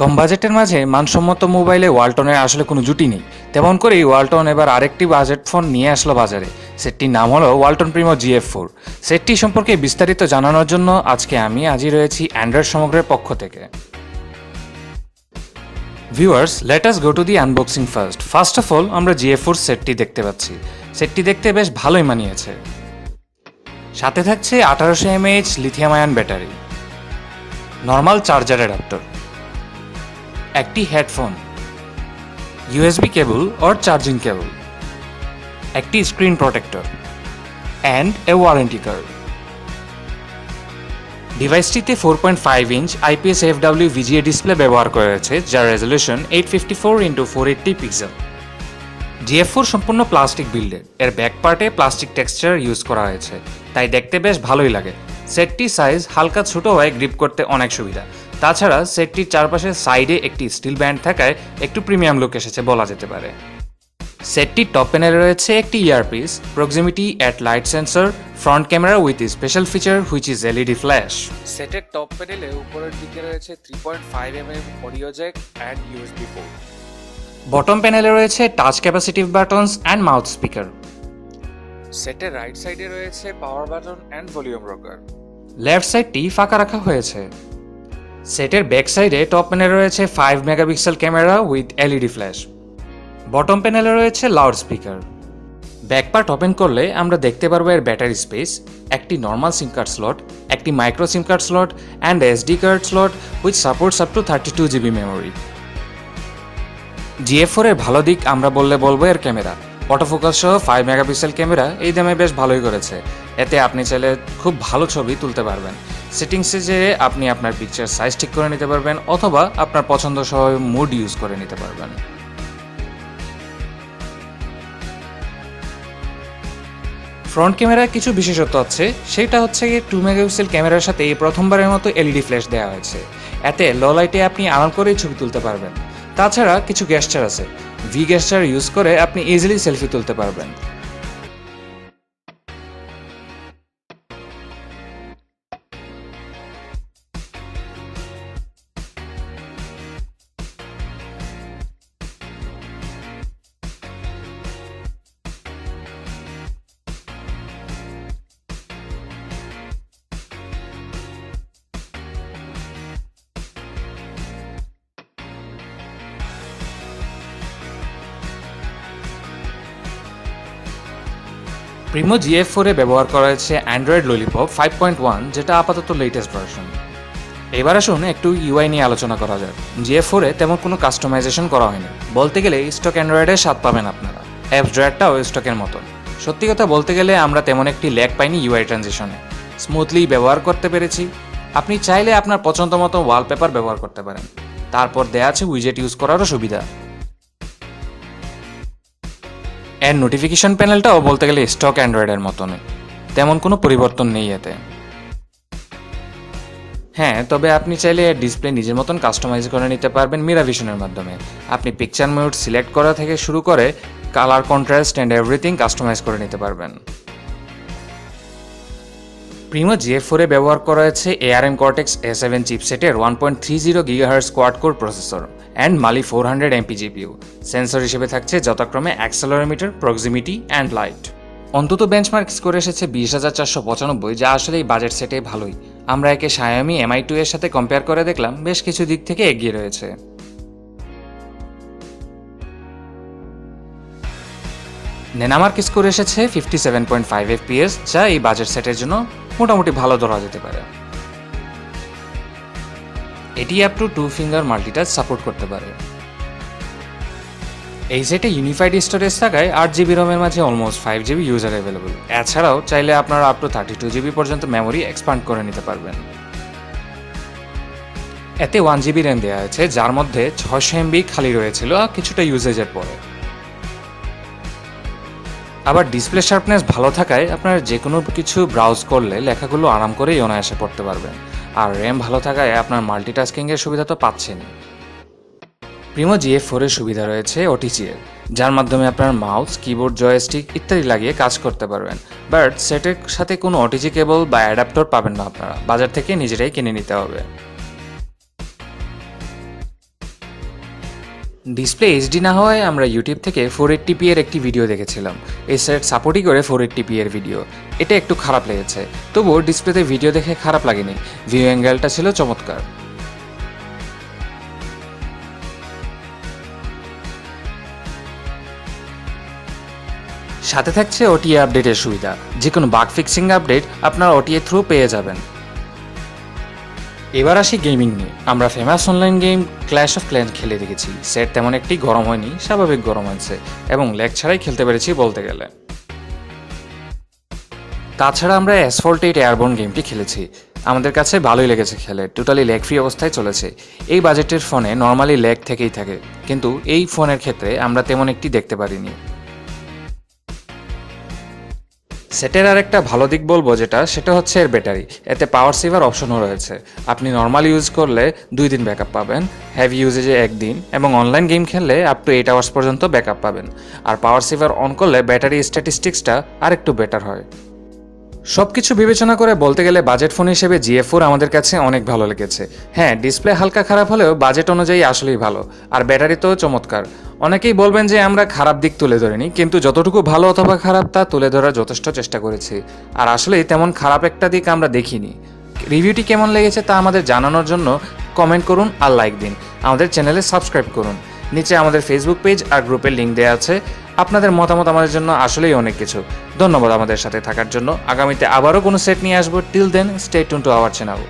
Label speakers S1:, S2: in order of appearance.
S1: কম বাজেটের মাঝে মানসম্মত মোবাইলে ওয়ালটনের আসলে কোনো জুটি নেই। তেমন করেই ওয়ালটন এবার আরেকটি বাজেট ফোন নিয়ে আসলো বাজারে। সেটটির নাম হলো ওয়ালটন প্রিমো জিএফ ফোর। সেটটি সম্পর্কে বিস্তারিত জানানোর জন্য আজকে আমি আজই রয়েছি অ্যান্ড্রয়েড সমগ্রের পক্ষ থেকে। Viewers let us go to the unboxing first first of all আমরা জিএফ ফোর সেটটি দেখতে পাচ্ছি। সেটটি দেখতে বেশ ভালোই মানিয়েছে। সাথে থাকছে আঠারোশো mAh lithium ion battery. Normal charger adapter. একটি headphone USB cable or charging cable, একটি screen protector and a warranty card ডিভাইসটিতে four point five inch IPS FW VGA display ব্যবহার করা হয়েছে, যার resolution eight fifty four into four eighty pixel GF four সম্পূর্ণ plastic builded এর back পার্টে plastic texture use করা হয়েছে, তাই দেখতে বেশ ভালোই লাগে। সেটটি সাইজ হালকা ছোট হয় গ্রিপ করতে অনেক সুবিধা। তাছাড়া সেটটির চারপাশে সাইডে একটি স্টিল ব্যান্ড থাকায় একটু প্রিমিয়াম লুক এসেছে বলা যেতে পারে। সেটটির টপ প্যানেলে রয়েছে একটি earpiece proximity at light sensor front camera with special feature which is LED flash.
S2: সেটের টপ প্যানেলে উপরের দিকে রয়েছে three point five m m audio jack and USB port
S1: bottom প্যানেলে রয়েছে touch capacitive buttons and mouth speaker
S2: সেটের right সাইডে রয়েছে power button and volume rocker
S1: left সাইডটি ফাঁকা রাখা হয়েছে। সেটের ব্যাক সাইডে টপ প্যানেলে রয়েছে five megapixel camera with L E D flash bottom প্যানেলে রয়েছে loud speaker back part open করলে আমরা দেখতে পারব এর ব্যাটারি স্পেস একটি নর্মাল সিম কার্ড স্লট একটি micro SIM card slot and SD card slot with supports up to thirty two GB memory GF four এর ভালো দিক আমরা বললে বলব এর ক্যামেরা। অটোফোকাস সহ ফাইভ মেগাপিক্সেল ক্যামেরা এই দামে বেশ ভালোই করেছে। এতে আপনি চাইলে খুব ভালো ছবি তুলতে পারবেন। সেটিংসে যে আপনি আপনার পিকচার সাইজ ঠিক করে নিতে পারবেন অথবা আপনার পছন্দ সহ মুড ইউজ করে নিতে পারবেন। ফ্রন্ট ক্যামেরার কিছু বিশেষত্ব আছে, সেটা হচ্ছে টু মেগাপিক্সেল ক্যামেরার সাথে এই প্রথমবারের মতো এলইডি ফ্ল্যাশ দেওয়া হয়েছে। এতে লো লাইটে আপনি আরাম করেই ছবি তুলতে পারবেন। তাছাড়া কিছু গ্যাসচার আছে। ভি গ্যাসচার ইউজ করে আপনি ইজিলি সেলফি তুলতে পারবেন। প্রিমো জিএফ ফোরে ব্যবহার করা হয়েছে Android Lollipop five point one যেটা আপাতত লেটেস্ট ভার্সন এবার আসুন একটু ইউআই নিয়ে আলোচনা করা যাক। জিএফ ফোরে তেমন কোনো কাস্টমাইজেশন করা হয়নি। বলতে গেলে স্টক অ্যান্ড্রয়েডের স্বাদ পাবেন আপনারা। অ্যাপস ড্রয়ারটাও স্টকের মতন। সত্যি কথা বলতে গেলে আমরা তেমন একটি ল্যাক পাইনি ইউআই ট্রানজিশনে স্মুথলি ব্যবহার করতে পেরেছি। আপনি চাইলে আপনার পছন্দ মতো ওয়ালপেপার ব্যবহার করতে পারেন। তারপর দেয়া আছে উইজেট ইউজ করারও সুবিধা। এর নোটিফিকেশন প্যানেলটাও বলতে গেলে স্টক অ্যান্ড্রয়েডের মতনই। তেমন কোনো পরিবর্তন নেই এতে। হ্যাঁ তবে আপনি চাইলে এর ডিসপ্লে নিজের মতন কাস্টমাইজ করে নিতে পারবেন মিরাভিশনের মাধ্যমে। আপনি পিকচার মোড সিলেক্ট করা থেকে শুরু করে colour contrast and everything customise করে নিতে পারবেন। প্রিমো জিএফ ফোরে ব্যবহার করা হয়েছে ARM cortex A seven চিপসেটের one point three zero gigahertz quad core processor and Mali four hundred MP GPU sensor হিসেবে থাকছে যথাক্রমে অ্যাক্সেলোমিটার প্রক্সিমিটি অ্যান্ড লাইট অন্তত বেঞ্চমার্ক স্কোর এসেছে বিশ হাজার চারশো পঁচানব্বই, যা আসলে এই বাজেট সেটে ভালোই। আমরা একে সায়ামি এমআই টু এর সাথে কম্পেয়ার করে দেখলাম, বেশ কিছু দিক থেকে এগিয়ে রয়েছে। নেনামার্ক স্কোর এসেছে fifty seven point five FPS যা এই বাজেট সেটের জন্য মোটামুটি ভালো ধরা যেতে পারে। এটি up to two finger multitouch support করতে পারে। এই সেটে ইউনিফাইড স্টোরেজ থাকায় আট জিবি রমের মাঝে almost five GB user available এছাড়াও চাইলে আপনারা up to thirty two GB পর্যন্ত মেমোরি এক্সপান্ড করে নিতে পারবেন। এতে ওয়ান জিবি র্যাম দেওয়া হয়েছে যার মধ্যে ছশো এমবি খালি রয়েছিল কিছুটা ইউজেজের পরে। আবার ডিসপ্লে শার্পনেস ভালো থাকায় আপনার যে কোনো কিছু ব্রাউজ করলে লেখাগুলো আরাম করেই অনায়াসে পড়তে পারবেন। আর র্যাম ভালো থাকায় আপনার মাল্টিটাস্কিংয়ের সুবিধা তো পাচ্ছেনই প্রিমো জিএফ ফোরের সুবিধা রয়েছে ওটিজি এর, যার মাধ্যমে আপনার মাউস কিবোর্ড জয়স্টিক ইত্যাদি লাগিয়ে কাজ করতে পারবেন। বাট সেটের সাথে কোনো ওটিজি কেবল বা অ্যাডাপ্টর পাবেন না আপনারা। বাজার থেকে নিজেরাই কিনে নিতে হবে। ডিসপ্লে এইচডি না হওয়ায় আমরা ইউটিউব থেকে ফোর এইটটি এর একটি ভিডিও দেখেছিলাম। এই সেট সাপোর্টই করে ফোর এইটটি এর ভিডিও এটা একটু খারাপ লেগেছে। তবুও ডিসপ্লেতে ভিডিও দেখে খারাপ লাগেনি। ভিউ অ্যাঙ্গেলটা ছিল চমৎকার। সাথে থাকছে ওটিএ আপডেটের সুবিধা। যে কোনো বাগ ফিক্সিং আপডেট আপনার ওটিএ থ্রু পেয়ে যাবেন। এবার আসি গেমিং নিয়ে। আমরা famous online game clash of clans খেলে দেখেছি। সেট তেমন একটি গরম হয়নি, স্বাভাবিক গরম হয়েছে এবং ল্যাগ ছাড়াই খেলতে পেরেছি বলতে গেলে। তাছাড়া আমরা অ্যাসফল্ট এইট এয়ারবোর্ন গেমটি খেলেছি। আমাদের কাছে ভালোই লেগেছে খেলে টোটালি ল্যাগ ফ্রি অবস্থায় চলেছে। এই বাজেটের ফোনে নর্মালি ল্যাগ থেকেই থাকে, কিন্তু এই ফোনের ক্ষেত্রে আমরা তেমন একটি দেখতে পারিনি। সেটের আর একটা ভালো দিক বলব যেটা, সেটা হচ্ছে এর ব্যাটারি। এতে পাওয়ার সেভার অপশনও রয়েছে। আপনি নর্মাল ইউজ করলে দুই দিন ব্যাকআপ পাবেন হ্যাভি ইউজেজে একদিন, এবং অনলাইন গেম খেললে আপ টু এইট আওয়ার্স পর্যন্ত ব্যাকআপ পাবেন। আর পাওয়ার সেভার অন করলে ব্যাটারি স্ট্যাটিস্টিক্সটা আর একটু বেটার হয়। সব কিছু বিবেচনা করে বলতে গেলে বাজেট ফোন হিসেবে জিএফ ফোর আমাদের কাছে অনেক ভালো লেগেছে। হ্যাঁ ডিসপ্লে হালকা খারাপ হলেও বাজেট অনুযায়ী আসলেই ভালো, আর ব্যাটারি তো চমৎকার। অনেকেই বলবেন যে আমরা খারাপ দিক তুলে ধরিনি, কিন্তু যতটুকু ভালো অথবা খারাপ তা তুলে ধরার যথেষ্ট চেষ্টা করেছি। আর আসলেই তেমন খারাপ একটা দিক আমরা দেখিনি। রিভিউটি কেমন লেগেছে তা আমাদের জানানোর জন্য কমেন্ট করুন আর লাইক দিন। আমাদের চ্যানেলে সাবস্ক্রাইব করুন। নিচে আমাদের ফেসবুক পেজ আর গ্রুপের লিঙ্ক দেওয়া আছে। আপনাদের মতামত আমাদের জন্য আসলেই অনেক কিছু। ধন্যবাদ আমাদের সাথে থাকার জন্য। আগামীতে আবারও কোনো সেট নিয়ে আসব। Till then stay tuned to our channel